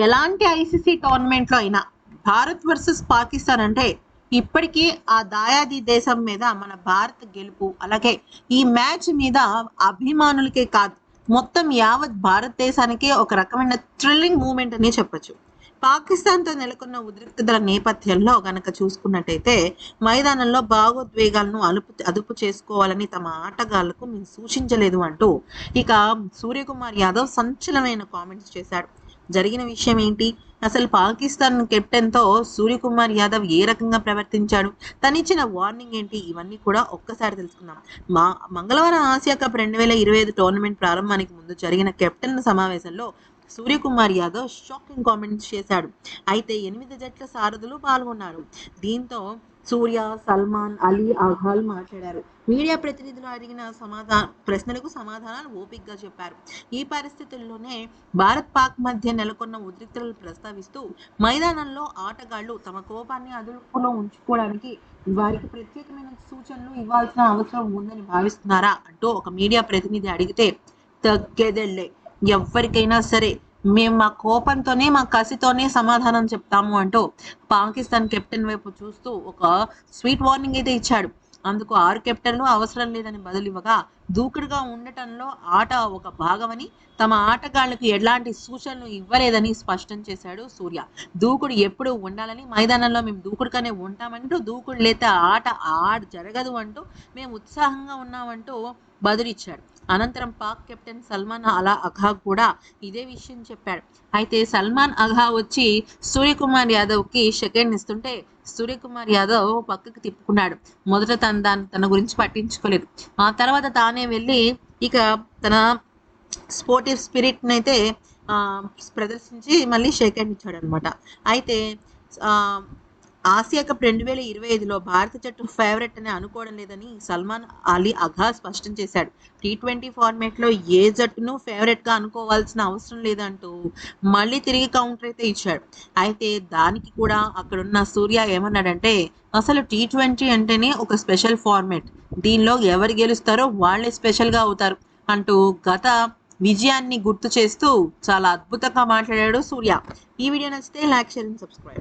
ఎలాంటి ఐసీసీ టోర్నమెంట్లో అయినా భారత్ వర్సెస్ పాకిస్తాన్ అంటే ఇప్పటికీ ఆ దాయాది దేశం మీద మన భారత్ గెలుపు అలాగే ఈ మ్యాచ్ మీద అభిమానులకే కాదు మొత్తం యావత్ భారతదేశానికి ఒక రకమైన థ్రిల్లింగ్ మూమెంట్ అని చెప్పొచ్చు. పాకిస్తాన్తో నెలకొన్న ఉద్రిక్తతల నేపథ్యంలో గనక చూసుకున్నట్టయితే మైదానంలో భావోద్వేగాలను అలుపు అదుపు చేసుకోవాలని తమ ఆటగాళ్ళకు మేము సూచించలేదు అంటూ ఇక సూర్యకుమార్ యాదవ్ సంచలనమైన కామెంట్స్ చేశాడు. జరిగిన విషయం ఏంటి? అసలు పాకిస్తాన్ కెప్టెన్తో సూర్యకుమార్ యాదవ్ ఏ రకంగా ప్రవర్తించాడు? తనిచ్చిన వార్నింగ్ ఏంటి? ఇవన్నీ కూడా ఒక్కసారి తెలుసుకుందాం. మా మంగళవారం ఆసియా కప్ రెండు వేల ఇరవై ఐదు టోర్నమెంట్ ప్రారంభానికి ముందు జరిగిన కెప్టెన్ సమావేశంలో సూర్యకుమార్ యాదవ్ షాకింగ్ కామెంట్స్ చేశాడు. అయితే ఎనిమిది జట్ల సారథులు పాల్గొన్నారు. దీంతో సూర్య సల్మాన్ అలీ అఘాల్ మాట్లాడారు. మీడియా ప్రతినిధులు అడిగిన సమాధాన ప్రశ్నలకు సమాధానాలు ఓపికగా చెప్పారు. ఈ పరిస్థితుల్లోనే భారత్ పాక్ మధ్య నెలకొన్న ఉద్రిక్తలు ప్రస్తావిస్తూ మైదానంలో ఆటగాళ్ళు తమ కోపాన్ని అదుపులో ఉంచుకోవడానికి వారికి ప్రత్యేకమైన సూచనలు ఇవ్వాల్సిన అవసరం ఉందని భావిస్తున్నారా? అంటూ ఒక మీడియా ప్రతినిధి అడిగితే తగ్గేదెళ్ళే ఎవరికైనా సరే మేము మా కోపంతోనే మా కసితోనే సమాధానం చెప్తాము అంటూ పాకిస్తాన్ కెప్టెన్ వైపు చూస్తూ ఒక స్వీట్ వార్నింగ్ అయితే ఇచ్చాడు. అందుకు ఆరు కెప్టెన్లు అవసరం లేదని బదులివ్వగా దూకుడుగా ఉండటంలో ఆట ఒక భాగమని తమ ఆటగాళ్ళకు ఎలాంటి సూచనలు ఇవ్వలేదని స్పష్టం చేశాడు సూర్య. దూకుడు ఎప్పుడు ఉండాలని మైదానంలో మేము దూకుడుగానే ఉంటామంటూ దూకుడు లేతే ఆట ఆడ జరగదు అంటూ మేము ఉత్సాహంగా ఉన్నామంటూ బదులిచ్చాడు. అనంతరం పాక్ కెప్టెన్ సల్మాన్ అలా అఘా కూడా ఇదే విషయం చెప్పాడు. అయితే సల్మాన్ అఘా వచ్చి సూర్యకుమార్ యాదవ్కి సెకండ్ ఇస్తుంటే సూర్యకుమార్ యాదవ్ పక్కకి తిప్పుకున్నాడు. మొదట తన దాన్ని తన గురించి పట్టించుకోలేదు. ఆ తర్వాత తానే వెళ్ళి ఇక తన స్పోర్టివ్ స్పిరిట్ని అయితే ప్రదర్శించి మళ్ళీ షేక్ హ్యాండ్ ఇచ్చాడు అనమాట అయితే ఆసియా కప్ రెండు వేల ఇరవై ఐదులో భారత జట్టు ఫేవరెట్ అని అనుకోవడం లేదని సల్మాన్ అలీ అఘా స్పష్టం చేశాడు. టీ ట్వంటీ ఫార్మేట్లో ఏ జట్టును ఫేవరెట్గా అనుకోవాల్సిన అవసరం లేదంటూ మళ్ళీ తిరిగి కౌంటర్ అయితే ఇచ్చాడు. అయితే దానికి కూడా అక్కడున్న సూర్య ఏమన్నాడంటే అసలు టీ ట్వంటీ అంటేనే ఒక స్పెషల్ ఫార్మేట్ దీనిలో ఎవరు గెలుస్తారో వాళ్ళే స్పెషల్గా అవుతారు అంటూ గత విజయాన్ని గుర్తు చేస్తూ చాలా అద్భుతంగా మాట్లాడాడు సూర్య. ఈ వీడియో నచ్చితే లైక్ షేర్ అండ్ సబ్స్క్రైబ్.